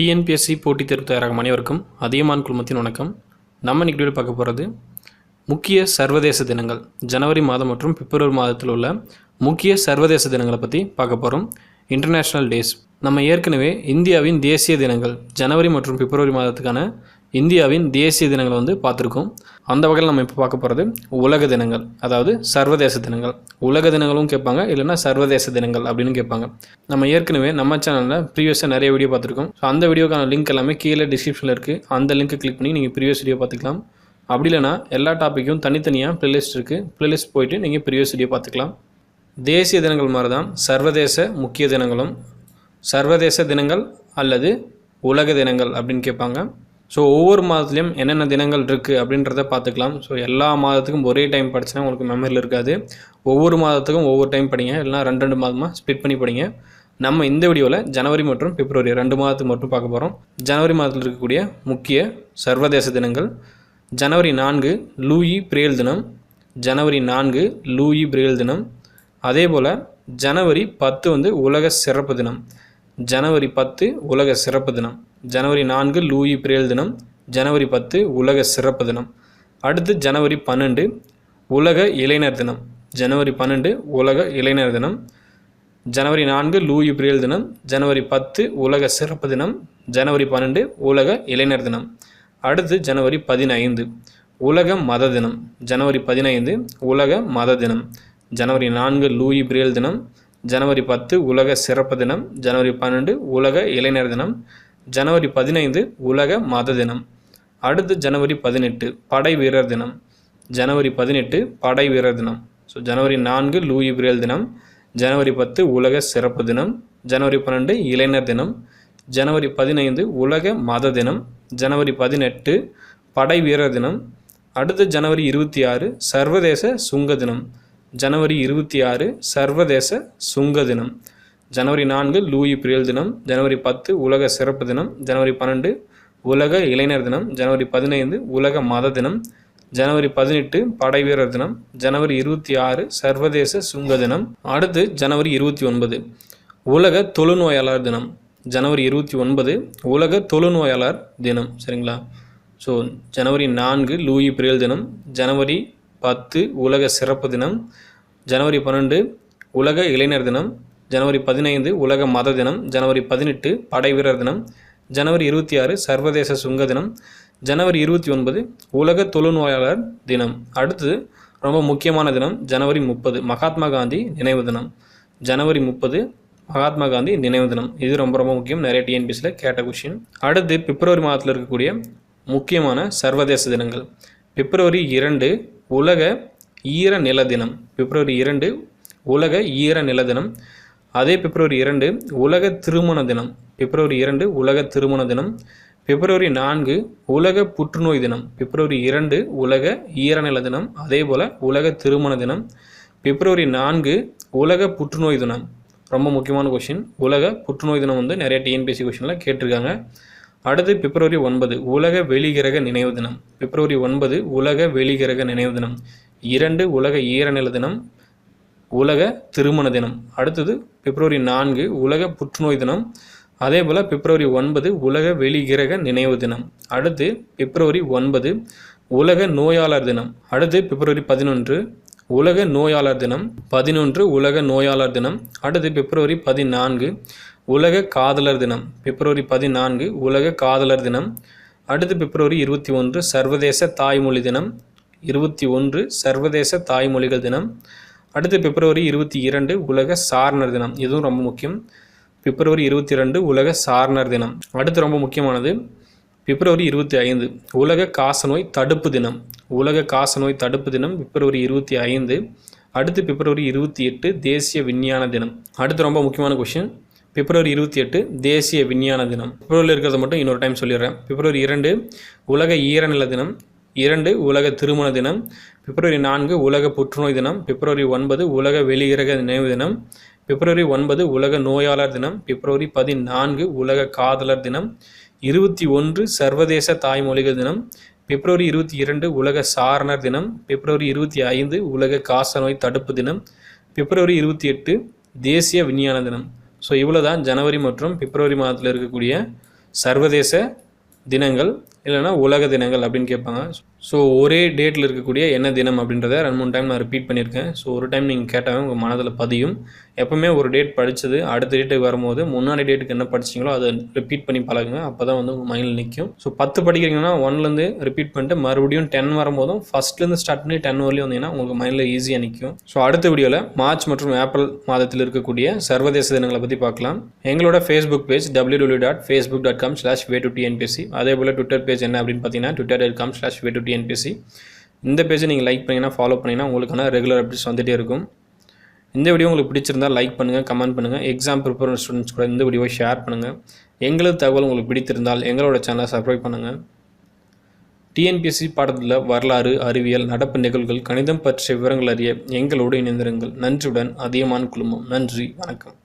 TNPSC போட்டித் தேர்வு தயாராகும் அனைவருக்கும் அதிகமான் குழுமத்தின் வணக்கம். நம்ம நிகழ்வில் பார்க்க போகிறது முக்கிய சர்வதேச தினங்கள். ஜனவரி மாதம் மற்றும் பிப்ரவரி மாதத்தில் உள்ள முக்கிய சர்வதேச தினங்களை பற்றி பார்க்க போகிறோம் இன்டர்நேஷ்னல் டேஸ் நம்ம ஏற்கனவே இந்தியாவின் தேசிய தினங்கள் ஜனவரி மற்றும் பிப்ரவரி மாதத்துக்கான இந்தியாவின் தேசிய தினங்களை வந்து பார்த்துருக்கோம். அந்த வகையில் நம்ம இப்போ பார்க்க போகிறது உலக தினங்கள் அதாவது சர்வதேச தினங்கள். உலக தினங்களும் கேட்பாங்க இல்லைன்னா சர்வதேச தினங்கள் அப்படின்னு கேட்பாங்க. நம்ம ஏற்கனவே நம்ம சேனலில் ப்ரீவியஸாக நிறைய வீடியோ பார்த்துருக்கோம். ஸோ அந்த வீடியோக்கான லிங்க் எல்லாமே கீழே டிஸ்கிரிப்ஷனில் இருக்குது அந்த லிங்க்கை கிளிக் பண்ணி நீங்கள் ப்ரீவியஸ் வீடியோ பார்த்துக்கலாம். அப்படி இல்லைனா எல்லா டாப்பிக்கும் தனித்தனியாக ப்ளேலிஸ்ட் இருக்குது ப்ளேலிஸ்ட் போயிட்டு நீங்கள் ப்ரீவியஸ் வீடியோ பார்த்துக்கலாம். தேசிய தினங்கள் மாதிரி தான் சர்வதேச முக்கிய தினங்களும் சர்வதேச தினங்கள் அல்லது உலக தினங்கள் அப்படின்னு கேட்பாங்க. ஸோ ஒவ்வொரு மாதத்துலையும் என்னென்ன தினங்கள் இருக்குது அப்படின்றத பார்த்துக்கலாம். ஸோ எல்லா மாதத்துக்கும் ஒரே டைம் படிச்சுன்னா உங்களுக்கு மெமரியில் இருக்காது. ஒவ்வொரு மாதத்துக்கும் ஒவ்வொரு டைம் படிங்க. இல்லைனா ரெண்டு ரெண்டு மாதமாக ஸ்ப்ளிட் பண்ணி படிங்க. நம்ம இந்த வீடியோவில் ஜனவரி மற்றும் பிப்ரவரி ரெண்டு மாதத்துக்கு மட்டும் பார்க்க போகிறோம் ஜனவரி மாதத்தில் இருக்கக்கூடிய முக்கிய சர்வதேச தினங்கள். ஜனவரி நான்கு லூயி பிரேல் தினம். ஜனவரி நான்கு லூயி பிரேல் தினம். அதே போல் ஜனவரி பத்து வந்து உலக சிறப்பு தினம். ஜனவரி பத்து உலக சிறப்பு தினம். ஜனவரி நான்கு லூயி பிரேல் தினம். ஜனவரி பத்து உலக சிறப்பு தினம். அடுத்து ஜனவரி பன்னெண்டு உலக இளைஞர் தினம். ஜனவரி பன்னெண்டு உலக இளைஞர் தினம். ஜனவரி நான்கு லூயி பிரேல் தினம். ஜனவரி பத்து உலக சிறப்பு தினம். ஜனவரி பன்னெண்டு உலக இளைஞர் தினம். அடுத்து ஜனவரி பதினைந்து உலக மத தினம். ஜனவரி பதினைந்து உலக மத தினம். ஜனவரி நான்கு லூயி பிரேல் தினம். ஜனவரி பத்து உலக சிறப்பு தினம். ஜனவரி பன்னெண்டு உலக இளைஞர் தினம். ஜனவரி பதினைந்து உலக மத தினம். அடுத்து ஜனவரி பதினெட்டு படை வீரர் தினம். ஜனவரி பதினெட்டு படை வீரர் தினம். ஸோ ஜனவரி நான்கு லூயி பிரேல் தினம். ஜனவரி பத்து உலக சிறப்பு தினம். ஜனவரி பன்னெண்டு இளைஞர் தினம். ஜனவரி பதினைந்து உலக மத தினம். ஜனவரி பதினெட்டு படை வீரர் தினம். அடுத்து ஜனவரி இருபத்தி ஆறு சர்வதேச சுங்க தினம். ஜனவரி இருபத்தி ஆறு சர்வதேச சுங்க தினம். ஜனவரி நான்கு லூயி பிரியல் தினம். ஜனவரி பத்து உலக சிறப்பு தினம். ஜனவரி பன்னெண்டு உலக இளைஞர் தினம். ஜனவரி பதினைந்து உலக மத தினம். ஜனவரி பதினெட்டு படை வீரர் தினம். ஜனவரி இருபத்தி ஆறு சர்வதேச சுங்க தினம். அடுத்து ஜனவரி இருபத்தி ஒன்பது உலக தொழுநோயாளர் தினம். ஜனவரி இருபத்தி ஒன்பது உலக தொழுநோயாளர் தினம். சரிங்களா? ஸோ ஜனவரி நான்கு லூயி பிரியல் தினம். ஜனவரி பத்து உலக சிறப்பு தினம். ஜனவரி பன்னெண்டு உலக இளைஞர் தினம். ஜனவரி பதினைந்து உலக மத தினம். ஜனவரி பதினெட்டு படை வீரர் தினம். ஜனவரி இருபத்தி ஆறு சர்வதேச சுங்க தினம். ஜனவரி இருபத்தி ஒன்பது உலக தொழுநோயாளர் தினம். அடுத்தது ரொம்ப முக்கியமான தினம் ஜனவரி முப்பது மகாத்மா காந்தி நினைவு தினம். ஜனவரி முப்பது மகாத்மா காந்தி நினைவு தினம். இது ரொம்ப ரொம்ப முக்கியம். நிறைய டிஎன்பிஎஸ்சியில் கேட்ட கொஷின் அடுத்து பிப்ரவரி மாதத்தில் இருக்கக்கூடிய முக்கியமான சர்வதேச தினங்கள். பிப்ரவரி இரண்டு உலக ஈர நில தினம் பிப்ரவரி இரண்டு உலக ஈர நில தினம். அதே பிப்ரவரி இரண்டு உலக திருமண தினம். பிப்ரவரி இரண்டு உலக திருமண தினம். பிப்ரவரி நான்கு உலக புற்றுநோய் தினம். பிப்ரவரி இரண்டு உலக ஈரநில தினம். அதே போல் உலக திருமண தினம். பிப்ரவரி நான்கு உலக புற்றுநோய் தினம். ரொம்ப முக்கியமான கொஷின் உலக புற்றுநோய் தினம் வந்து நிறைய டிஎன்பிஎஸ்சி கொஷினில் கேட்டிருக்காங்க. அடுத்து பிப்ரவரி ஒன்பது உலக வெளிகிரக நினைவு தினம். பிப்ரவரி ஒன்பது உலக வெளிகிரக நினைவு தினம். இரண்டு உலக ஈரநில தினம். உலக திருமண தினம். அடுத்தது பிப்ரவரி நான்கு உலக புற்றுநோய் தினம். அதே போல் பிப்ரவரி ஒன்பது உலக வெளிகிரக நினைவு தினம். அடுத்து பிப்ரவரி ஒன்பது உலக நோயாளர் தினம். அடுத்து பிப்ரவரி பதினொன்று உலக நோயாளர் தினம். பதினொன்று உலக நோயாளர் தினம். அடுத்து பிப்ரவரி பதினான்கு உலக காதலர் தினம் பிப்ரவரி பதினான்கு உலக காதலர் தினம். அடுத்து பிப்ரவரி இருபத்தி ஒன்று சர்வதேச தாய்மொழி தினம். இருபத்தி ஒன்று சர்வதேச தாய்மொழிகள் தினம். அடுத்து பிப்ரவரி இருபத்தி இரண்டு உலக சாரணர் தினம். இதுவும் ரொம்ப முக்கியம். பிப்ரவரி இருபத்தி ரெண்டு உலக சாரணர் தினம். அடுத்து ரொம்ப முக்கியமானது பிப்ரவரி இருபத்தி ஐந்து உலக காசநோய் தடுப்பு தினம். உலக காசநோய் தடுப்பு தினம் பிப்ரவரி இருபத்தி ஐந்து. அடுத்து பிப்ரவரி இருபத்தி எட்டு தேசிய விஞ்ஞான தினம். அடுத்து ரொம்ப முக்கியமான கொஷின் பிப்ரவரி இருபத்தி எட்டு தேசிய விஞ்ஞான தினம். பிப்ரவரியில் இருக்கிறத மட்டும் இன்னொரு டைம் சொல்லிடுறேன். பிப்ரவரி இரண்டு உலக ஈரநில தினம். இரண்டு உலக திருமண தினம். பிப்ரவரி நான்கு உலக புற்றுநோய் தினம். பிப்ரவரி ஒன்பது உலக வெளியிறக நினைவு தினம். பிப்ரவரி ஒன்பது உலக நோயாளர் தினம். பிப்ரவரி பதினான்கு உலக காதலர் தினம். இருபத்தி ஒன்று சர்வதேச தாய்மொழிகள் தினம். பிப்ரவரி இருபத்தி இரண்டு உலக சாரணர் தினம். பிப்ரவரி இருபத்தி ஐந்து உலக காசநோய் தடுப்பு தினம். பிப்ரவரி இருபத்தி எட்டு தேசிய விஞ்ஞான தினம். ஸோ இவ்வளோ தான் ஜனவரி மற்றும் பிப்ரவரி மாதத்தில் இருக்கக்கூடிய சர்வதேச தினங்கள் இல்லைன்னா உலக தினங்கள் அப்படின்னு கேட்பாங்க. ஸோ ஒரே டேட்டில் இருக்கக்கூடிய என்ன தினம் அப்படின்றத ரெண்டு மூணு டைம் நான் ரிப்பீட் பண்ணியிருக்கேன். ஸோ ஒரு டைம் நீங்கள் கேட்டாவே உங்கள் மனதில் பதியும். எப்போவுமே ஒரு டேட் படித்தது அடுத்த டேட்டுக்கு வரும்போது முன்னாடி டேட்டுக்கு என்ன படிச்சீங்களோ அதை ரிப்பீட் பண்ணி பழகுங்க. அப்போ தான் வந்து உங்கள் மைண்டில் நிற்கும் ஸோ பத்து படிக்கிறீங்கன்னா ஒன்லேருந்து ரிப்பீட் பண்ணிட்டு மறுபடியும் டென் வரும்போதும் ஃபஸ்ட்லேருந்து ஸ்டார்ட் பண்ணி டென் வரலையும் வந்தீங்கன்னா உங்களுக்கு மைண்டில் ஈஸியாக நிற்கும் ஸோ அடுத்த வீடியோவில் மார்ச் மற்றும் ஏப்ரல் மாதத்தில் இருக்கக்கூடிய சர்வதேச தினங்களை பற்றி பார்க்கலாம். எங்களோட Facebook page W W dot Facebook dot com slash way to TNPSC அதே போல் ட்விட்டர் பேஜ் என்ன அப்படின்னு பார்த்தீங்கன்னா Twitter dot com slash way to TNPSC இந்த பேஜை நீங்கள் லைக் பண்ணிங்கன்னா ஃபாலோ பண்ணிங்கன்னா உங்களுக்கான ரெகுலர் அப்டேட்ஸ் வந்துகிட்டே இருக்கும். இந்த வீடியோ உங்களுக்கு பிடிச்சிருந்தால் லைக் பண்ணுங்கள் கமெண்ட் பண்ணுங்கள் எக்ஸாம் ப்ரிப்பேர் ஸ்டூடெண்ட்ஸ் கூட இந்த வீடியோவை ஷேர் பண்ணுங்கள் எங்களது தகவல் உங்களுக்கு பிடித்திருந்தால் எங்களோட சேனலை சப்ஸ்கிரைப் பண்ணுங்கள் டிஎன்பிஎஸ்சி பாடத்தில் வரலாறு அறிவியல் நடப்பு நிகழ்வுகள் கணிதம் பற்றிய விவரங்கள் அறிய எங்களோடு இணைந்திருங்கள். நன்றியுடன் அதிகமான குழுமம். நன்றி வணக்கம்.